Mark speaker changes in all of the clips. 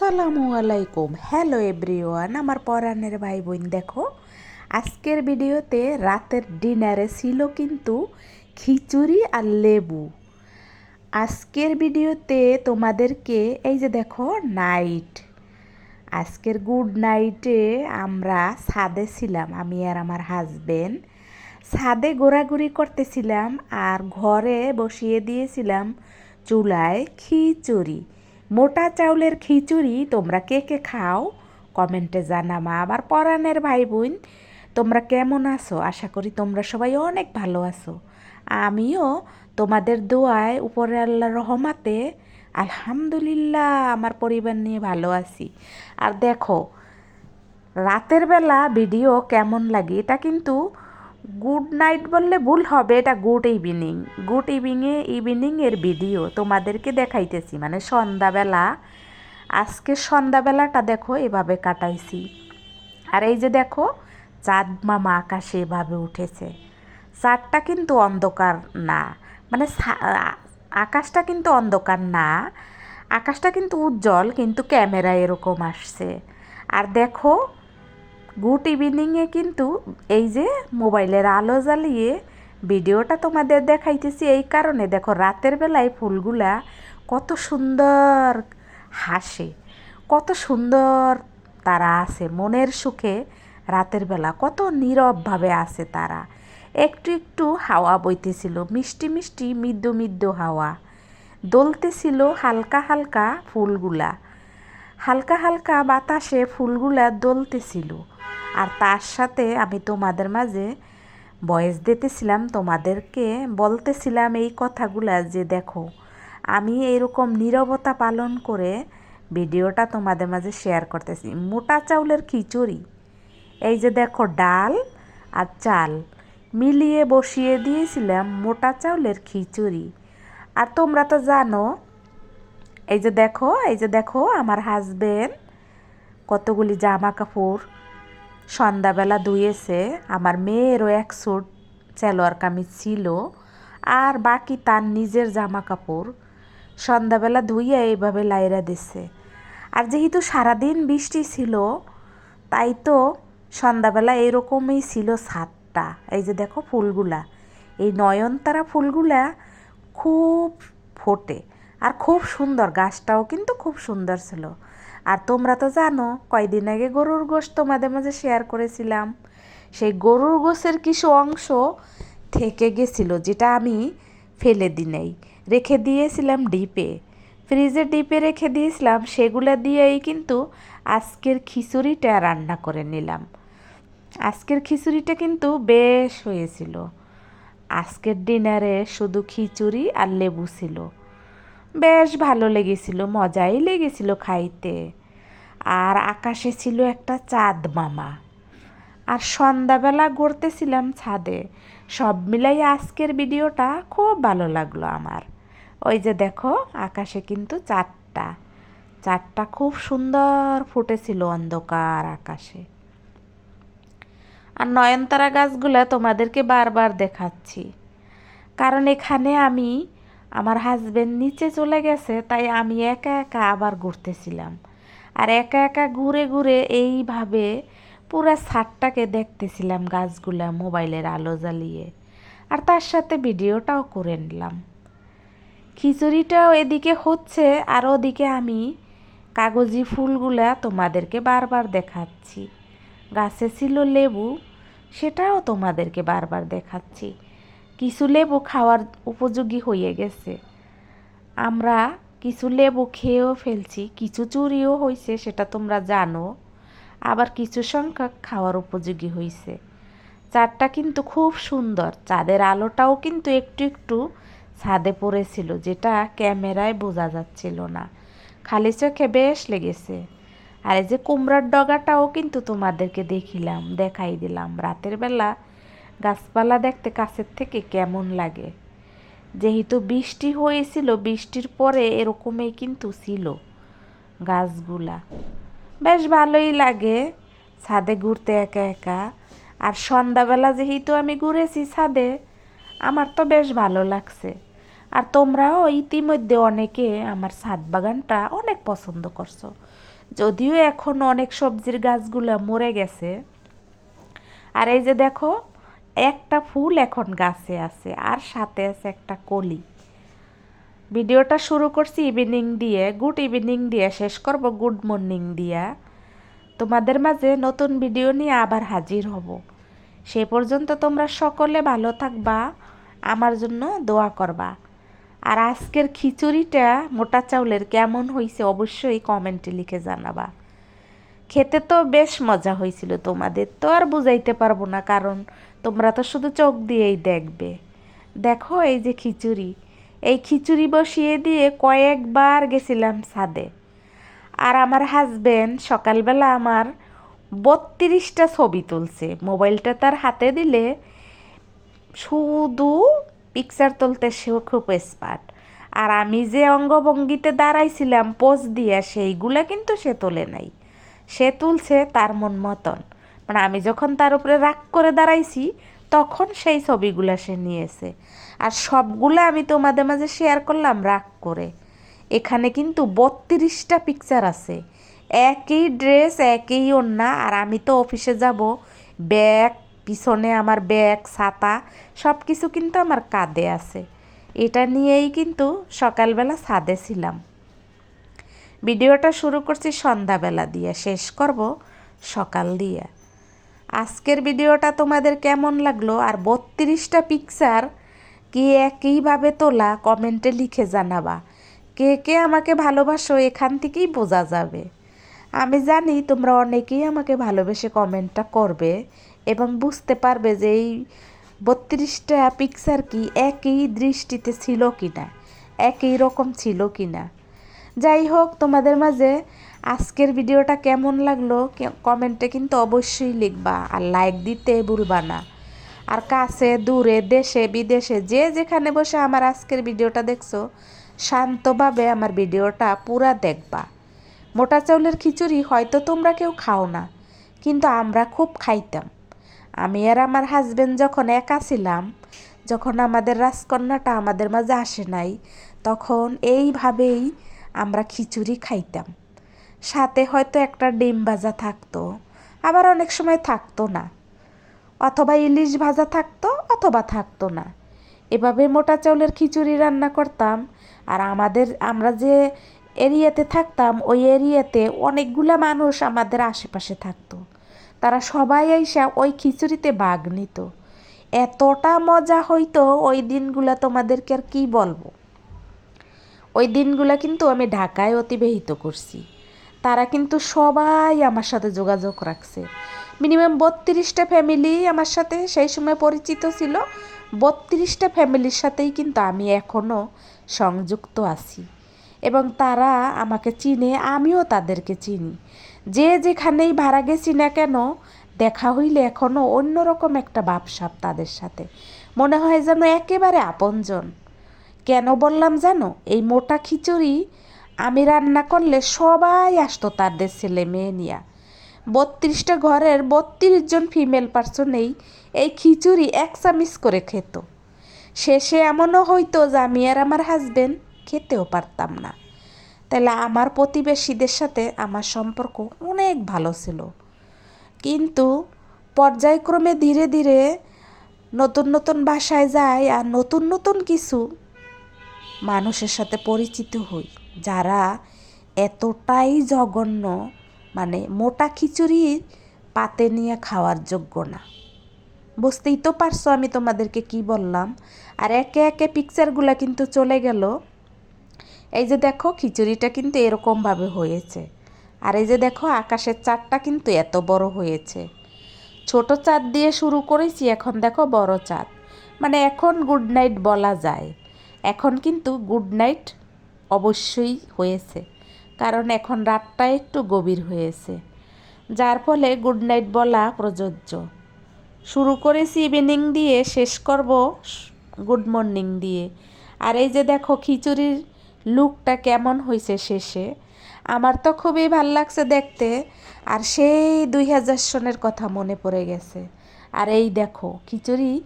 Speaker 1: আসসালামু আলাইকুম। Hello everyone আমার পরাণের ভাই বোন দেখো, আজকের ভিডিওতে রাতের ডিনারে ছিল কিন্তু খিচুড়ি আর লেবু। আজকের ভিডিওতে তোমাদেরকে, এই যে দেখো নাইট আজকের গুড নাইটে আমরা ছাদে ছিলাম, আমি আর আমার হাজবেন্ড ছাদে ঘোরাঘুরি করতেছিলাম আর ঘরে বসিয়ে দিয়েছিলাম চুলায় খিচুড়ি। মোটা চাউলের খিচুড়ি তোমরা কে কে খাও? কমেন্টে জানামা। আবার পরাণের ভাই বোন তোমরা কেমন আছো? আশা করি তোমরা সবাই অনেক ভালো আছো। আমিও তোমাদের দোয়ায় উপরে আল্লাহ রহমাতে আলহামদুলিল্লাহ আমার পরিবার নিয়ে ভালো আছি। আর দেখো, রাতের বেলা ভিডিও কেমন লাগে এটা কিন্তু গুড নাইট বললে ভুল হবে, এটা গুড ইভিনিং গুড ইভিনিংয়ে ইভিনিংয়ের ভিডিও তোমাদেরকে দেখাইতেছি। মানে সন্ধ্যাবেলা, আজকে সন্ধ্যাবেলাটা দেখো এভাবে কাটাইছি। আর এই যে দেখো, চাঁদ মামা আকাশে এভাবে উঠেছে। চাঁদটা কিন্তু অন্ধকার না। মানে আকাশটা কিন্তু অন্ধকার না। আকাশটা কিন্তু উজ্জ্বল, কিন্তু ক্যামেরা এরকম আসছে। আর দেখো গুড ইভিনিংয়ে কিন্তু এই যে মোবাইলের আলো জ্বালিয়ে ভিডিওটা তোমাদের দেখাইতেছি এই কারণে। দেখো, রাতের বেলায় ফুলগুলা কত সুন্দর হাসে, কত সুন্দর তারা আছে, মনের সুখে রাতের বেলা কত নীরবভাবে আছে তারা। একটু একটু হাওয়া বইতেছিল, মিষ্টি মিষ্টি মৃদু মৃদু হাওয়া দলতেছিল হালকা হালকা ফুলগুলা, হালকা হালকা বাতাসে ফুলগুলা দলতেছিল। আর তার সাথে আমি তোমাদের মাঝে বয়স দিতেছিলাম, তোমাদেরকে বলতেছিলাম এই কথাগুলা যে দেখো, আমি এইরকম নীরবতা পালন করে ভিডিওটা তোমাদের মাঝে শেয়ার করতেছি। মোটা চাউলের খিচুড়ি, এই যে দেখো ডাল আর চাল, মিলিয়ে বসিয়ে দিয়েছিলাম মোটা চাউলের খিচুড়ি। আর তোমরা তো জানো, এই যে দেখো, এই যে দেখো আমার হাজবেন্ড কতগুলি জামা কাপড় সন্ধ্যাবেলা ধুয়েছে। আমার মেয়েরও এক স্যুট সালোয়ার কামিজ ছিল আর বাকি তার নিজের জামা কাপড় সন্ধ্যাবেলা ধুইয়া এইভাবে লাইরা দিছে। আর যেহেতু সারাদিন বৃষ্টি ছিল, তাই তো সন্ধ্যাবেলা এরকমই ছিল ছাদটা। এই যে দেখো ফুলগুলা। এই নয়নতারা ফুলগুলা খুব ফোটে। আর খুব সুন্দর, গাছটাও কিন্তু খুব সুন্দর ছিল। আর তোমরা তো জানো, কয়দিন আগে গরুর গোশ তোমাদের মাঝে শেয়ার করেছিলাম। সেই গরুর গোশের কিছু অংশ থেকে গেছিল, যেটা আমি ফেলে দি নেই রেখে দিয়েছিলাম ডিপে। ফ্রিজে ডিপে রেখে দিয়েছিলাম, সেগুলো দিয়েই কিন্তু আজকের খিচুড়িটা রান্না করে নিলাম। আজকের খিচুড়িটা কিন্তু বেশ হয়েছিল। আজকের ডিনারে শুধু খিচুড়ি আর লেবু ছিল। বেশ ভালো লেগেছিল, মজাই লেগেছিল খাইতে। আর আকাশে ছিল একটা চাঁদ মামা। আর সন্ধ্যাবেলা ঘুরতেছিলাম ছাদে। সব মিলাই আজকের ভিডিওটা খুব ভালো লাগল আমার। ওই যে দেখো, আকাশে কিন্তু চারটা চারটা খুব সুন্দর ফুটেছিল অন্ধকার আকাশে। আর নয়নতারা গাছগুলো তোমাদেরকে বারবার দেখাচ্ছি। কারণ এখানে আমি আমার হাজবেন্ড নিচে চলে গেছে, তাই আমি একা একা আবার ঘুরতেছিলাম। আর একা একা ঘুরে ঘুরে এইভাবে পুরো ছাদটাকে দেখতেছিলাম গাছগুলা মোবাইলের আলো জ্বালিয়ে। আর তার সাথে ভিডিওটাও করে নিলাম। খিচুড়িটাও এদিকে হচ্ছে, আর ওদিকে আমি কাগজি ফুলগুলা তোমাদেরকে বারবার দেখাচ্ছি। গাছে ছিল লেবু, সেটাও তোমাদেরকে বারবার দেখাচ্ছি। কিছু লেবু খাওয়ার উপযোগী হয়ে গেছে। আমরা কিছু লেবু খেয়েও ফেলছি, কিছু চুরিও হয়েছে সেটা তোমরা জানো। আবার কিছু সংখ্যক খাওয়ার উপযোগী হয়েছে চাঁদটা কিন্তু খুব সুন্দর, চাঁদের আলোটাও কিন্তু একটু একটু ছাদে পড়েছিল, যেটা ক্যামেরায় বোঝা যাচ্ছিল না। খালি চোখে বেশ লেগেছে। আর এই যে কুমড়ার ডগাটাও কিন্তু তোমাদেরকে দেখিলাম, দেখাই দিলাম। রাতের বেলা গাছপালা দেখতে কাছের থেকে কেমন লাগে? যেহেতু বৃষ্টি হয়েছিল, বৃষ্টির পরে এরকমই কিন্তু ছিল গাছগুলা। বেশ ভালোই লাগে ছাদে ঘুরতে একা একা। আর সন্ধ্যাবেলা যেহেতু আমি ঘুরেছি ছাদে, আমার তো বেশ ভালো লাগছে। আর তোমরাও ইতিমধ্যে অনেকে আমার ছাদ বাগানটা অনেক পছন্দ করছ। যদিও এখন অনেক সবজির গাছগুলো মরে গেছে। আর এই যে দেখো একটা ফুল এখন গাছে আছে, আর সাথে আছে একটা কলি। ভিডিওটা শুরু করছি ইভিনিং দিয়ে গুড ইভিনিং দিয়ে, শেষ করব গুড মর্নিং দিয়া। তোমাদের মাঝে নতুন ভিডিও নিয়ে আবার হাজির হব। সে পর্যন্ত তোমরা সকলে ভালো থাকবা, আমার জন্য দোয়া করবা। আর আজকের খিচুড়িটা মোটা চাউলের কেমন হয়েছে অবশ্যই কমেন্টে লিখে জানাবা। খেতে তো বেশ মজা হয়েছিল তোমাদের, তো আর বুঝাইতে পারব না কারণ তোমরা তো শুধু চোখ দিয়েই দেখবে। দেখো এই যে খিচুড়ি, এই খিচুড়ি বসিয়ে দিয়ে কয়েকবার গেছিলাম ছাদে। আর আমার হাজব্যান্ড সকালবেলা আমার বত্রিশটা ছবি তুলছে, মোবাইলটা তার হাতে দিলে শুধু পিকচার তুলতে সেও খুব এক্সপার্ট আর আমি যে অঙ্গভঙ্গিতে দাঁড়াইছিলাম পোজ দিয়ে সেইগুলো কিন্তু সে তোলে নাই। সে তুলছে তার মন মতন। মানে আমি যখন তার উপরে রাগ করে দাঁড়াইছি, তখন সেই ছবিগুলো সে নিয়েছে। আর সবগুলো আমি তোমাদের মাঝে শেয়ার করলাম রাগ করে। এখানে কিন্তু বত্রিশটা পিকচার আছে। একই ড্রেস একই ওড়না, আর আমি তো অফিসে যাব ব্যাগ পিছনে আমার ব্যাগ ছাতা সব কিছু কিন্তু আমার কাঁধে আছে। এটা নিয়েই কিন্তু সকালবেলা ছাদে ছিলাম। ভিডিওটা শুরু করছি সন্ধ্যাবেলা দিয়ে। শেষ করব সকাল দিয়ে। আজকের ভিডিওটা তোমাদের কেমন লাগল আর বত্রিশটা পিকচার কি একইভাবে তোলা? কমেন্টে লিখে জানাবা। কে কে আমাকে ভালোবাসো এখান থেকেই বোঝা যাবে। আমি জানি তোমরা অনেকেই আমাকে ভালোবেসে কমেন্টটা করবে এবং বুঝতে পারবে যে এই বত্রিশটা পিকচার কি একই দৃষ্টিতে ছিল কি না একই রকম ছিল কি না যাই হোক, তোমাদের মাঝে আজকের ভিডিওটা কেমন লাগল কমেন্টে কিন্তু অবশ্যই লিখবা আর লাইক দিতে ভুলবা না। আর কাছে, দূরে, দেশে, বিদেশে, যে যেখানে বসে আমার আজকের ভিডিওটা দেখছ, শান্তভাবে আমার ভিডিওটা পুরা দেখবা। মোটা চাউলের খিচুড়ি হয়তো তোমরা কেউ খাও না, কিন্তু আমরা খুব খাইতাম। আমি আর আমার হাজব্যান্ড যখন একা ছিলাম, যখন আমাদের রাজকন্যাটা আমাদের মাঝে আসে নাই, তখন এইভাবেই আমরা খিচুড়ি খাইতাম। সাথে হয়তো একটা ডিম ভাজা থাকতো, আবার অনেক সময় থাকতো না। অথবা ইলিশ ভাজা থাকতো, অথবা থাকতো না। এভাবে মোটা চাউলের খিচুড়ি রান্না করতাম, আর আমাদের, আমরা যে এরিয়াতে থাকতাম, ওই এরিয়াতে অনেকগুলা মানুষ আমাদের আশেপাশে থাকতো। তারা সবাই এসে ওই খিচুড়িতে বাঘ নিত। এতটা মজা হইতো ওই দিনগুলো তোমাদেরকে আর কী বলব? ওই দিনগুলো কিন্তু আমি ঢাকায় অতিবাহিত করছি। তারা কিন্তু সবাই আমার সাথে যোগাযোগ রাখছে। মিনিমাম বত্রিশটা ফ্যামিলি আমার সাথে সেই সময় পরিচিত ছিল। বত্রিশটা ফ্যামিলির সাথেই কিন্তু আমি এখনও সংযুক্ত আছি। এবং তারা আমাকে চিনে, আমিও তাদেরকে চিনি। যে যেখানেই ভাড়া গেছি না কেন, দেখা হইলে এখনও অন্যরকম একটা বাপসাপ তাদের সাথে। মনে হয় যেন একেবারে আপনজন। কেন বললাম জানো? এই মোটা খিচুড়ি আমি রান্না করলে সবাই আসতো তাদের ছেলে মেয়ে নিয়া। বত্রিশটা ঘরের বত্রিশ জন ফিমেল পার্সনেই এই খিচুড়ি এক চামিচ করে খেত। শেষে এমনও হইতো যে আমি আর আমার হাজবেন্ড খেতেও পারতাম না। তাহলে আমার প্রতিবেশীদের সাথে আমার সম্পর্ক অনেক ভালো ছিল। কিন্তু পর্যায়ক্রমে ধীরে ধীরে নতুন নতুন বাসায় যাই আর নতুন নতুন কিছু মানুষের সাথে পরিচিত হই। যারা এতটাই জঘন্য মানে মোটা খিচুড়ি পাতে নিয়ে খাওয়ার যোগ্য না। বুঝতেই তো পারছ আমি তোমাদেরকে কি বললাম। আর একে একে পিকচারগুলো কিন্তু চলে গেল। এই যে দেখো, খিচুড়িটা কিন্তু এরকমভাবে হয়েছে। আর এই যে দেখো, আকাশের চাঁদটা কিন্তু এত বড় হয়েছে। ছোট চাঁদ দিয়ে শুরু করেছি, এখন দেখো বড় চাঁদ। মানে এখন গুড নাইট বলা যায়। এখন কিন্তু গুড নাইট অবশ্যই হয়েছে। কারণ এখন রাতটা একটু গভীর হয়েছে। যার ফলে গুড নাইট বলা প্রযোজ্য। শুরু করেছি ইভিনিং দিয়ে, শেষ করব গুড মর্নিং দিয়ে। আর এই যে দেখো খিচুড়ির লুকটা কেমন হয়েছে শেষে, আমার তো খুবই ভালো লাগছে দেখতে। আর সেই দুই হাজার সনের কথা মনে পড়ে গেছে। আর এই দেখো খিচুড়ি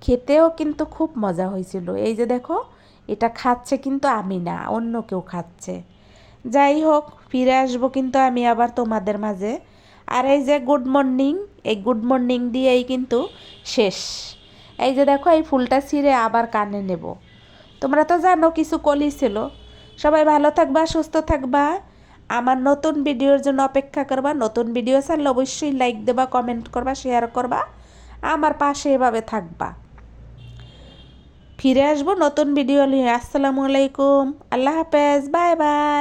Speaker 1: খেতেও কিন্তু খুব মজা হয়েছিল। এই যে দেখো এটা খাচ্ছে কিন্তু আমি না, অন্য কেউ খাচ্ছে। যাই হোক, ফিরে আসব কিন্তু আমি আবার তোমাদের মাঝে। আর এই যে গুড মর্নিং এই গুড মর্নিং দিয়েই কিন্তু শেষ। এই যে দেখো, এই ফুলটা ছিঁড়ে আবার কানে নেব। তোমরা তো জানো কিছু কলি ছিল। সবাই ভালো থাকবা, সুস্থ থাকবা। আমার নতুন ভিডিওর জন্য অপেক্ষা করবা। নতুন ভিডিও চাইলে অবশ্যই লাইক দেবা কমেন্ট করবা শেয়ার করবা। আমার পাশে এভাবে থাকবা। ফিরে আসব নতুন ভিডিও নিয়ে। আসসালামু আলাইকুম। আল্লাহ হাফেজ। Bye bye.